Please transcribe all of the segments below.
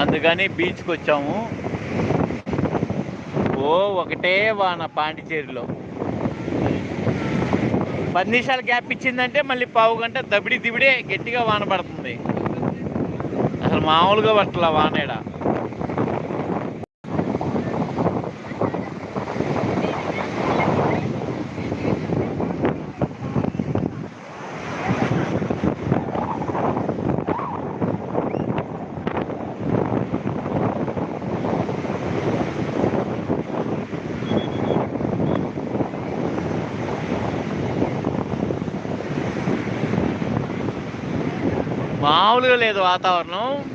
అందుకని బీచ్కి వచ్చాము ఓ ఒకటే వాన పాండిచేరిలో పది నిమిషాలు గ్యాప్ ఇచ్చిందంటే మళ్ళీ పావు గంట దబిడి దిబిడే గట్టిగా వాన పడుతుంది. అసలు మామూలుగా పట్టల వానేడా? మామూలుగా లేదు వాతావరణం.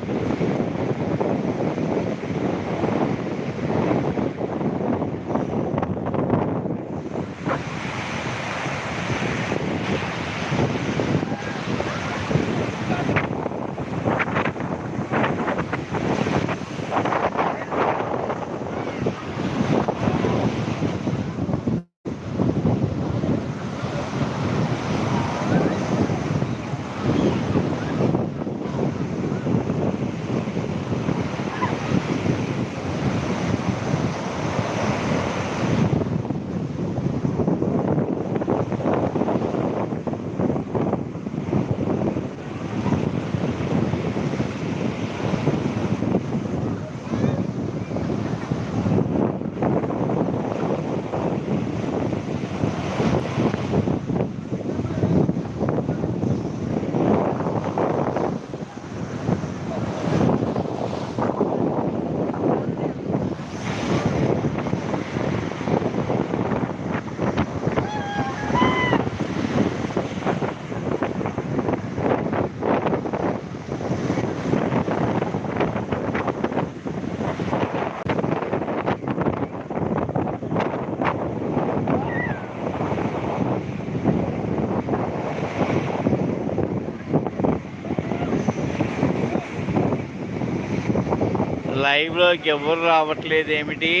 లైవ్లోకి ఎవరు రావట్లేదు ఏమిటి?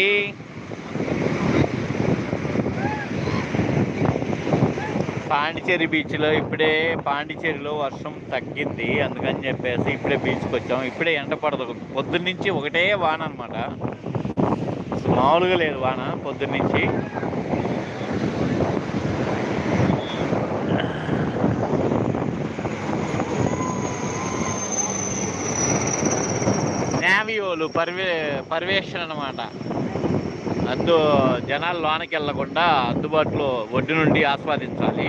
పాండిచేరి బీచ్లో ఇప్పుడే పాండిచేరిలో వర్షం తగ్గింది అందుకని చెప్పేసి ఇప్పుడే బీచ్కి వచ్చాం. ఇప్పుడే ఎండ పడదు. పొద్దున్నుంచి ఒకటే వాన అనమాట మామూలుగా లేదు వాన పొద్దున్నుంచి నేవీ వాళ్ళు పర్వే పర్యవేక్షణ అనమాట అందు జనాలు లోనకి వెళ్ళకుండా అందుబాటులో ఒడ్డు నుండి ఆస్వాదించాలి.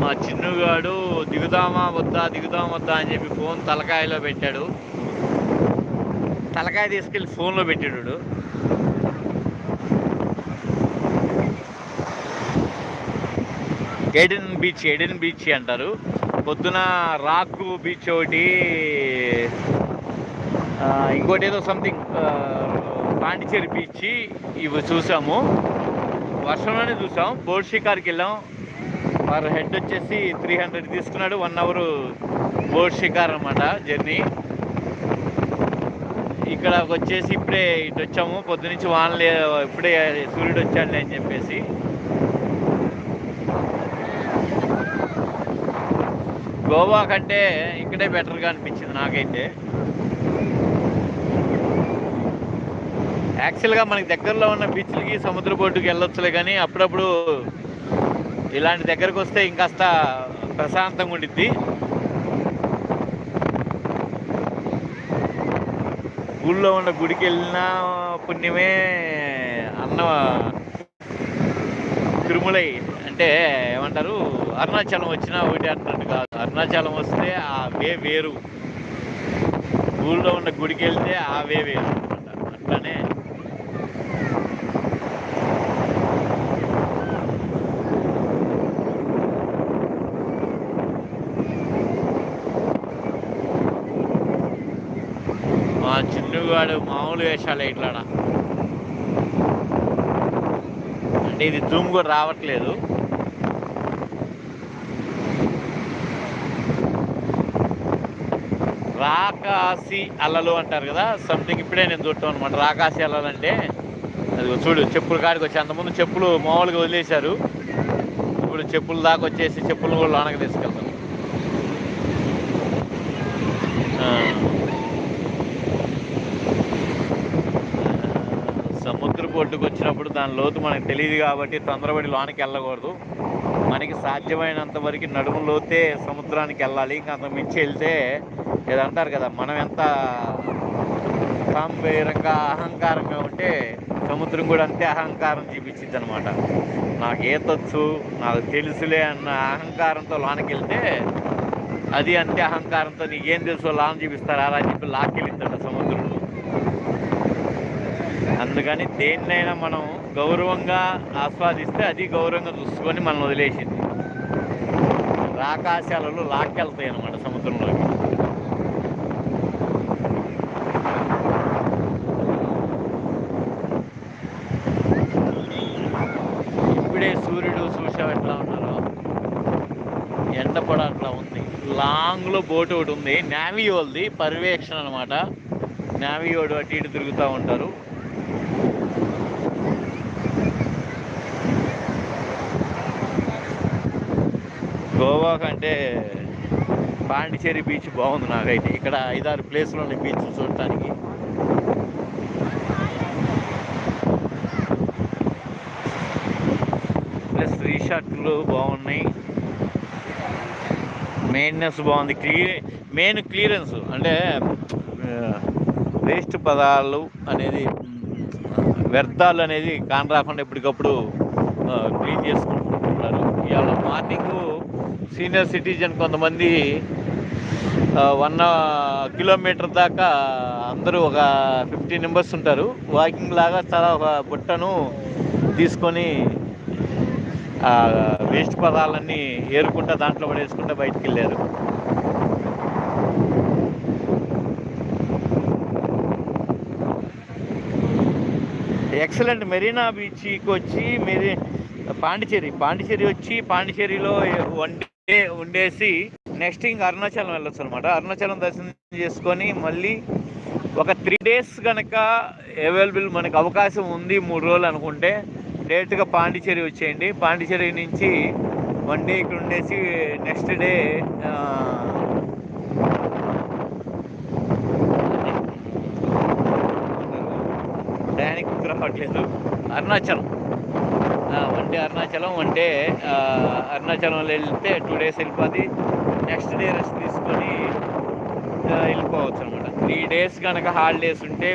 మా చిన్నుగాడు దిగుదామా వద్దా దిగుదామా వద్దా అని చెప్పి ఫోన్ తలకాయలో పెట్టాడు. తలకాయ తీసుకెళ్ళి ఫోన్లో పెట్టాడు ఎడెన్ బీచ్ ఎడెన్ బీచ్ అంటారు. పొద్దున రాక్ బీచ్ ఒకటి ఇంకోటి ఏదో సంథింగ్ పాండిచేరి బీచ్ ఇవి చూసాము. వర్షంలోనే చూసాం. బోట్ షికార్కి వెళ్ళాం. పర్ హెడ్ వచ్చేసి త్రీ హండ్రెడ్ తీసుకున్నాడు. వన్ అవర్ బోట్ షికార్ అనమాట జర్నీ. ఇక్కడ వచ్చేసి ఇప్పుడే ఇటు వచ్చాము పొద్దునుంచి వానలే ఇప్పుడే సూర్యుడు వచ్చాడులే అని చెప్పేసి. గోవా కంటే ఇక్కడే బెటర్గా అనిపించింది నాకైతే. యాక్చువల్గా మనకి దగ్గరలో ఉన్న బీచ్లకి సముద్ర బోర్డుకి వెళ్ళొచ్చులే కానీ అప్పుడప్పుడు ఇలాంటి దగ్గరకు వస్తే ఇంకాస్త ప్రశాంతంగా ఉండిద్ది. ఊళ్ళో ఉన్న గుడికి వెళ్ళిన పుణ్యమే అన్న తిరుమలై. అంటే ఏమంటారు? అరుణాచలం వచ్చినా ఒకటి అన్నట్టు కాదు. అరుణాచలం వస్తే ఆ వే వేరు. ఊళ్ళో ఉన్న గుడికి వెళ్తే ఆ వే వేరు అట్లానే మా చిన్నగాడు మామూలు వేషాలు ఇట్లాడా. అంటే ఇది జూమ్ కూడా రావట్లేదు. రాకాసి అల్లలు అంటారు కదా సంథింగ్ ఇప్పుడే నేను చూడటం అనమాట రాకాసి అల్లలు అంటే అది చూడు చెప్పులు కాడికి వచ్చి అంతకుముందు చెప్పులు మామూలుగా వదిలేశారు. ఇప్పుడు చెప్పులు దాకా వచ్చేసి చెప్పులు కూడా లోనకి తీసుకెళ్తాను సముద్రపు ఒడ్డుకు వచ్చినప్పుడు దాని లోతు మనకు తెలియదు కాబట్టి తొందరపడి లోనకి వెళ్ళకూడదు. మనకి సాధ్యమైనంత వరకు నడుము లోతే సముద్రానికి వెళ్ళాలి. ఇంకా అంత మించి వెళ్తే ఏదంటారు కదా మనం ఎంత సాంబేరంగా అహంకారంగా ఉంటే సముద్రం కూడా అంతే అహంకారం చూపించింది అనమాట నాకు ఈతొచ్చు నాకు తెలుసులే అన్న అహంకారంతో లానకెళ్తే అది అంతే అహంకారంతో నీకేం తెలుసో లాన్ చూపిస్తారా అలా అని చెప్పి లాక్కెళ్ళిందట సముద్రంలో అందుకని దేన్నైనా మనం గౌరవంగా ఆస్వాదిస్తే అది గౌరవంగా చూసుకొని మనం వదిలేసింది. రాకాశాలలో లాక్కెళ్తాయి అనమాట సముద్రంలోకి ఇప్పుడే సూర్యుడు చూసావు ఎట్లా ఉన్నారో ఎండ కూడా అట్లా ఉంది లాంగ్లో బోట్ ఒకటి ఉంది. నావీ వాళ్ళది. పర్యవేక్షణ అనమాట నావీ అటు ఇటు తిరుగుతూ ఉంటారు. గోవా కంటే పాండిచేరి బీచ్ బాగుంది నాకైతే. ఇక్కడ ఐదారు ప్లేస్లు ఉన్నాయి బీచ్ చూడటానికి. ప్లస్ రీషార్ట్లు బాగున్నాయి. మెయింటెనెన్స్ బాగుంది. క్లియర్ మెయిన్ క్లియరెన్స్ అంటే వేస్ట్ పదాలు అనేది వ్యర్థాలు అనేది కాని రాకుండా ఎప్పటికప్పుడు క్లీన్ చేసుకుంటున్నారు ఇవాళ మార్నింగ్ సీనియర్ సిటిజన్ కొంతమంది వన్ కిలోమీటర్ దాకా అందరూ ఒక ఫిఫ్టీ మెంబర్స్ ఉంటారు. వాకింగ్ లాగా చాలా ఒక బుట్టను తీసుకొని వేస్ట్ పదాలన్నీ ఏరుకుంటా దాంట్లో పడేసుకుంటా బయటికి వెళ్ళారు ఎక్సలెంట్ మెరీనా బీచ్కి వచ్చి మెరీ పాండిచేరి పాండిచేరి వచ్చి పాండిచేరిలో వన్ డే ఉండేసి నెక్స్ట్ ఇంక అరుణాచలం వెళ్ళొచ్చు అనమాట అరుణాచలం దర్శనం చేసుకొని మళ్ళీ ఒక త్రీ డేస్ కనుక అవైలబుల్ మనకు అవకాశం ఉంది మూడు రోజులు అనుకుంటే డైరెక్ట్గా పాండిచేరి వచ్చేయండి. పాండిచేరి నుంచి వన్ డే ఇక్కడ ఉండేసి నెక్స్ట్ డే డయానికి గుర్తు రావట్లేదు. Arunachalam. One day Arunachalam one day అరుణాచలంలో వెళ్తే టూ డేస్ వెళ్ళిపోతుంది నెక్స్ట్ డే రెస్ట్ తీసుకొని వెళ్ళిపోవచ్చు అనమాట త్రీ డేస్ కనుక హాలిడేస్ ఉంటే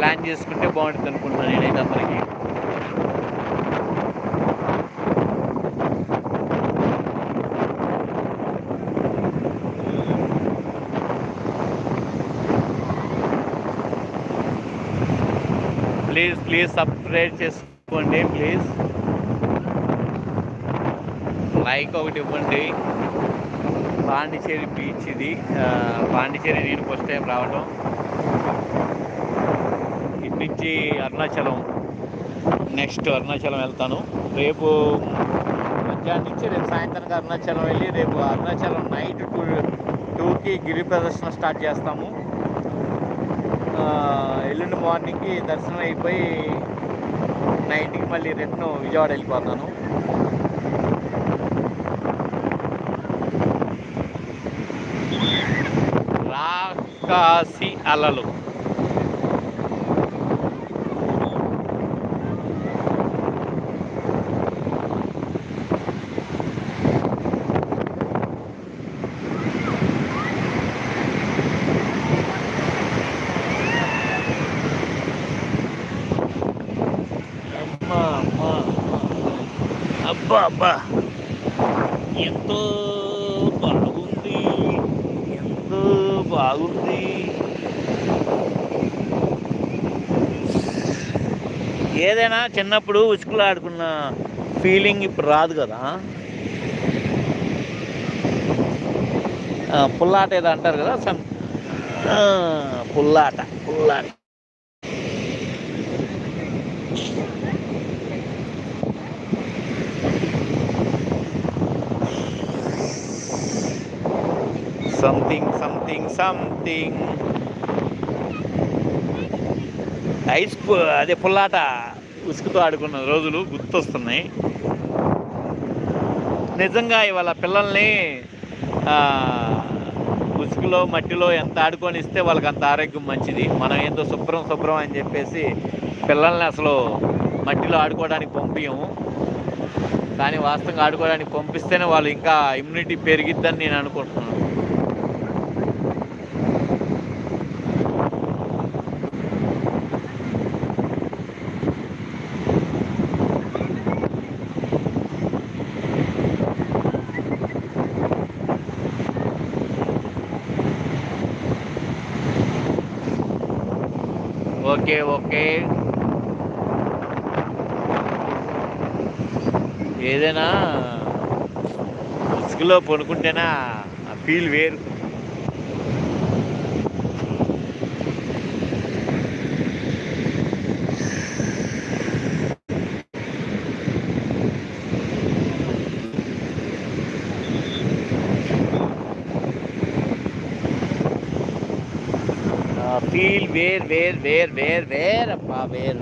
ప్లాన్ చేసుకుంటే బాగుంటుంది అనుకుంటున్నాను నేనైతే అందరికీ. ప్లీజ్ ప్లీజ్ సబ్స్క్రైబ్ చేసుకోండి ప్లీజ్ లైక్ ఒకటి ఇవ్వండి. పాండిచేరి బీచ్ ఇది. పాండిచేరి నేను ఫస్ట్ టైం రావడం నుంచి అరుణాచలం నెక్స్ట్ అరుణాచలం వెళ్తాను. రేపు మధ్యాహ్నం నుంచి రేపు సాయంత్రానికి అరుణాచలం వెళ్ళి రేపు అరుణాచలం నైట్ టూ టూకి గిరి ప్రదర్శన స్టార్ట్ చేస్తాము. ఎల్లుండి మార్నింగ్కి దర్శనం అయిపోయి నైట్కి మళ్ళీ రిటర్న్ విజయవాడ వెళ్ళిపోతాను. రాకాసి అలలు. అబ్బా. ఎంతో బాగుంది. ఎంతో బాగుంది. ఏదైనా చిన్నప్పుడు ఉసుకులు ఆడుకున్న ఫీలింగ్ ఇప్పుడు రాదు కదా. పుల్లాట ఏదో అంటారు కదా సమ్ పుల్లాట పుల్లాట. సంథింగ్ సంథింగ్ సంథింగ్ ఐస్ అదే పుల్లాట ఉసుకుతో ఆడుకున్న రోజులు గుర్తొస్తున్నాయి. నిజంగా ఇవాళ పిల్లల్ని ఉసుకులో మట్టిలో ఎంత ఆడుకొని ఇస్తే వాళ్ళకి అంత ఆరోగ్యం మంచిది. మనం ఏందో శుభ్రం శుభ్రం అని చెప్పేసి పిల్లల్ని అసలు మట్టిలో ఆడుకోవడానికి పంపించము కానీ వాస్తవంగా ఆడుకోవడానికి పంపిస్తేనే వాళ్ళు ఇంకా ఇమ్యూనిటీ పెరిగిద్దని నేను అనుకుంటున్నాను. Okay okay. ఏదైనా ఉసుగులో పడుకుంటేనా ఆ ఫీల్ వేరు ఫీల్ వేర్ వేర్ వేర్ వేర్ వేర్ అబ్బా వేర్.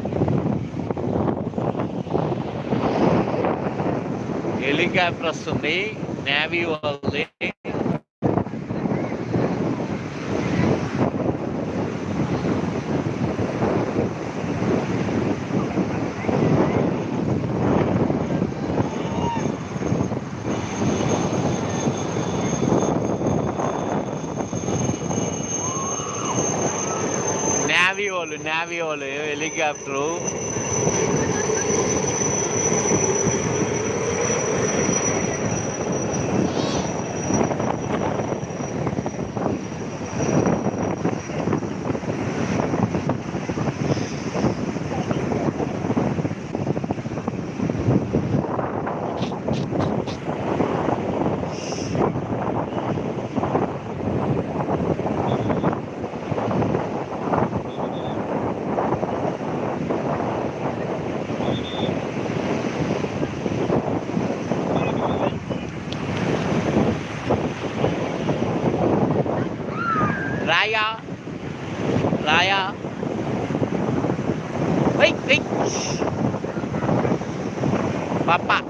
హెలికాప్టర్ వస్తుంది నేవీ వాళ్ళది నేవీ వాళ్ళు నేవీ frente. Papá.